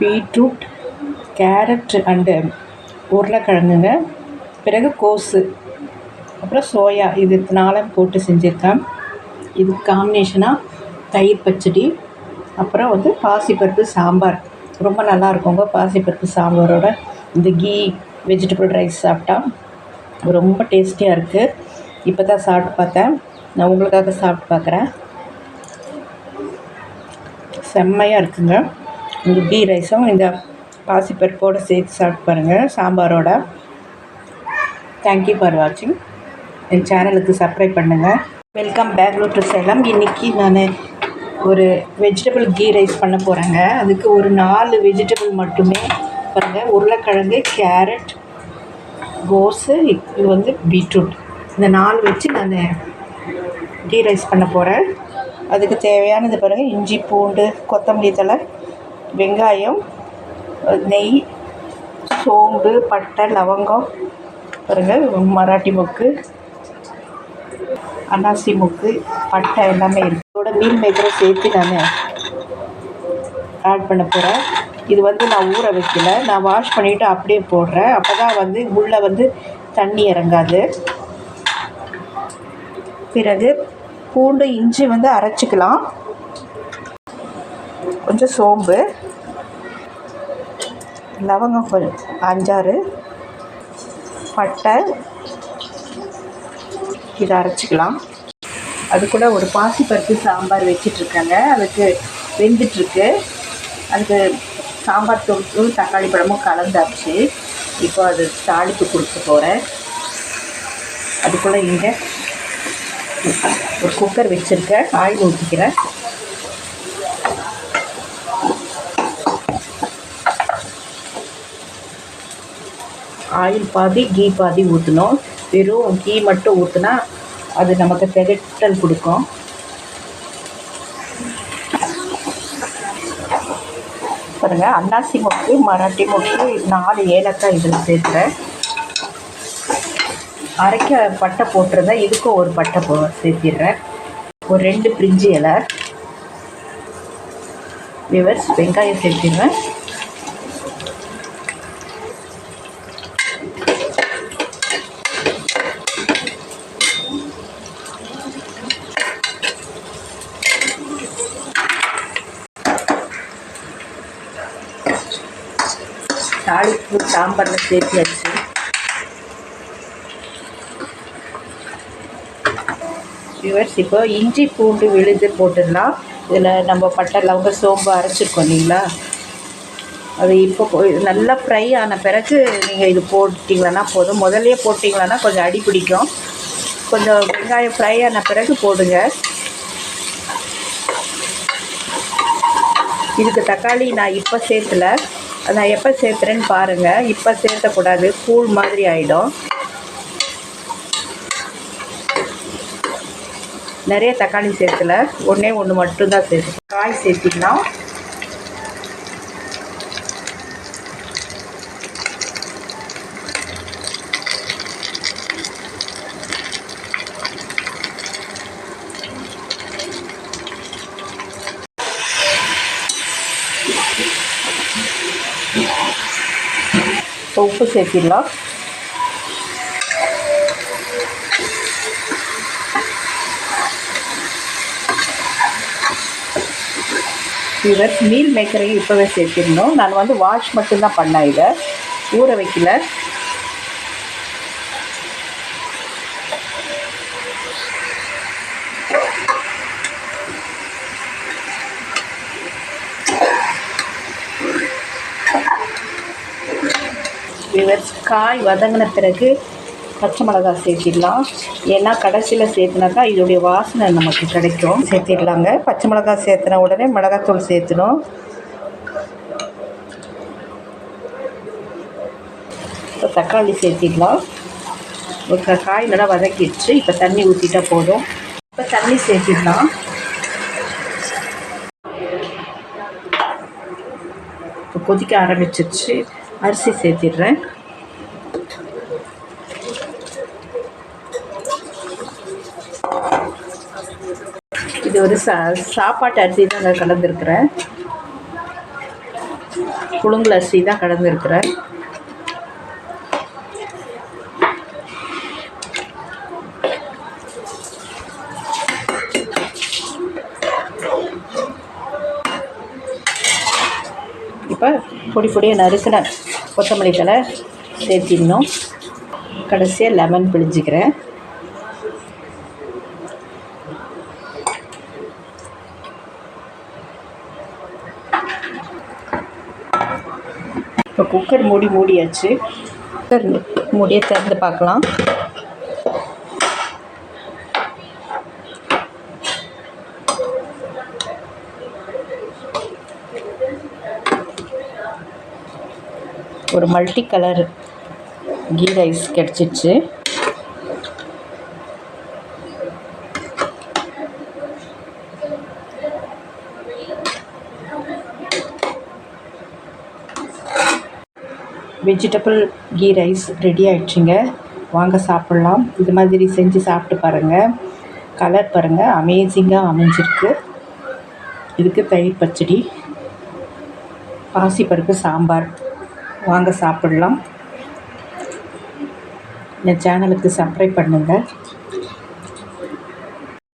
Beetroot carrot and உருளைக்கிழங்குங்க. பிறகு கோஸு அப்புறம் soya. இது நாளும் போட்டு செஞ்சுருக்கேன். இது காம்பினேஷனாக தயிர் பச்சடி அப்புறம் வந்து பாசிப்பருப்பு சாம்பார். ரொம்ப நல்லா இருக்குங்க பாசிப்பருப்பு சாம்பாரோட. இந்த கீ வெஜிடபிள் ரைஸ் சாப்பிட்டா ரொம்ப டேஸ்டியாக இருக்குது இப்போ தான் சாப்பிட்டு பார்த்தேன். நான் உங்களுக்காக சாப்பிட்டு பார்க்குறேன். செம்மையாக இருக்குங்க. இந்த கீ ரைஸும் இந்த பாசிப்பருப்போடு சேர்த்து சாப்பிட்டு பாருங்கள் சாம்பாரோட. தேங்க்யூ ஃபார் வாட்சிங் என் சேனலுக்கு சப்ஸ்கிரைப் பண்ணுங்கள் வெல்கம் பெங்களூர் டு சேலம் இன்றைக்கி நான் ஒரு வெஜிடபிள் கீ ரைஸ் பண்ண போகிறேங்க அதுக்கு ஒரு நாலு வெஜிடபிள் மட்டுமே பாருங்கள் உருளைக்கிழங்கு கேரட் கோஸு இது வந்து பீட்ரூட் இந்த நாலு வச்சு நான் கீ ரைஸ் பண்ண போகிறேன் அதுக்கு தேவையானது பாருங்கள் இஞ்சி பூண்டு கொத்தமல்லி தழை வெங்காயம் நெய் சோம்பு பட்டை லவங்கம் பாருங்கள் மராட்டி மொக்கு அன்னாசி மொக்கு பட்டை எல்லாமே இருக்குது இதோட மீல் மேக்கரை சேர்த்து நான் ஆட் பண்ண போகிறேன் இது வந்து நான் ஊற வைக்கல. நான் வாஷ் பண்ணிவிட்டு அப்படியே போடுறேன். அப்போ தான் வந்து உள்ளே வந்து தண்ணி இறங்காது. பிறகு பூண்டு இஞ்சி வந்து அரைச்சிக்கலாம். கொஞ்சம் சோம்பு. லவங்கம் கொஞ்சம் அஞ்சாறு. பட்டை. இதை அரைச்சிக்கலாம். அது கூட ஒரு பாசிப்பருப்பு சாம்பார் வச்சிட்ருக்காங்க. அதுக்கு வெந்துட்டுருக்கு அதுக்கு சாம்பார் தொகுப்பும் தக்காளி பழமும் கலந்தாச்சு. இப்போ அது தாளிப்பு கொடுக்க போகிறேன் அதுக்குள்ளே இங்கே ஒரு குக்கர் வச்சுருக்கேன். ஆயில் ஊற்றிக்கிறேன் ஆயில் பாதி கீ பாதி ஊற்றணும் வெறும் கீ மட்டும் ஊற்றினா அது நமக்கு திகட்டல் கொடுக்கும். பாருங்கள் அன்னாசி மொக்கு மராட்டி மொக்கு நாலு ஏலக்காய் இதில் சேர்க்குறேன். அரைக்க பட்டை போட்டிருந்தேன். இதுக்கும் ஒரு பட்டை போ சேர்த்திடுறேன். ஒரு ரெண்டு பிரிஞ்சு இலை. விவர்ஸ் வெங்காயம் சேர்த்திடுவேன் தாளிப்பு சாம்பாரில் சேர்த்தியாச்சு. வியூவர்ஸ் இப்போ இஞ்சி பூண்டு விழுது போட்டுடலாம். இதில் நம்ம பட்டை லவங்க சோம்பு அரைச்சிருக்கோம் இல்லைங்களா? அது இப்போ நல்லா ஃப்ரை ஆன பிறகு நீங்கள் இது போட்டிங்களன்னா போதும். முதல்லையே போட்டிங்களன்னா கொஞ்சம் அடி பிடிக்கும். கொஞ்சம் வெங்காயம் ஃப்ரை ஆன பிறகு போடுங்க. இதுக்கு தக்காளி நான் இப்போ சேர்த்துல அது நான் எப்போ சேர்த்துறேன்னு பாருங்கள் இப்போ சேர்த்தக்கூடாது கூழ் மாதிரி ஆகிடும் நிறைய தக்காளி சேர்த்துல ஒன்றே ஒன்று மட்டும்தான் சேர்த்து காய் சேர்த்திக்கலாம் உப்பு சேர்த்திடலாம். இவர் மீல் மேக்கரையும் இப்போவே சேர்த்திடணும் நான் வந்து வாஷ் மட்டும்தான் பண்ணேன் இதை. ஊற வைக்கல. இவர் காய் வதங்கின பிறகு பச்சை மிளகாய் சேர்த்திடலாம். ஏன்னா கடைசியில் சேர்த்துனாக்கா இதோடைய வாசனை நமக்கு கிடைக்கும். சேர்த்திடலாங்க. பச்சை மிளகாய் சேர்த்துன உடனே மிளகாத்தூள் சேர்த்துணும் இப்போ தக்காளி சேர்த்திடலாம். ஒரு காய் நல்லா வதக்கிடுச்சு. இப்போ தண்ணி ஊற்றிட்டா போதும். இப்போ தண்ணி சேர்த்திடலாம். இப்போ கொதிக்க ஆரம்பிச்சிருச்சு. அரிசி சேர்த்திடுறேன். இது ஒரு சா சாப்பாட்டு அரிசி தான் நான் கலந்துருக்கிறேன். புழுங்கல் அரிசி தான் கலந்துருக்கிறேன். இப்போ பொடி பொடியாக நறுக்கின கொத்தமல்லி தலை சேர்த்திடணும். கடைசியாக லெமன் பிழிஞ்சிக்கிறேன். இப்போ குக்கர் மூடி மூடியாச்சு. குக்கர் மூடியை திறந்து பார்க்கலாம். ஒரு மல்டி கலர் கீ ரைஸ் கிடச்சிச்சு. வெஜிடபிள் கீ ரைஸ் ரெடி ஆயிடுச்சுங்க. வாங்க சாப்பிட்லாம். இது மாதிரி செஞ்சு சாப்பிட்டு பாருங்கள் கலர் பாருங்கள் அமேசிங்காக அமைஞ்சிருக்கு. இதுக்கு தயிர் பச்சடி பாசிப்பருப்பு சாம்பார். வாங்க சாப்பிட்லாம். இந்த சேனலுக்கு சப்ஸ்கிரைப் பண்ணுங்கள்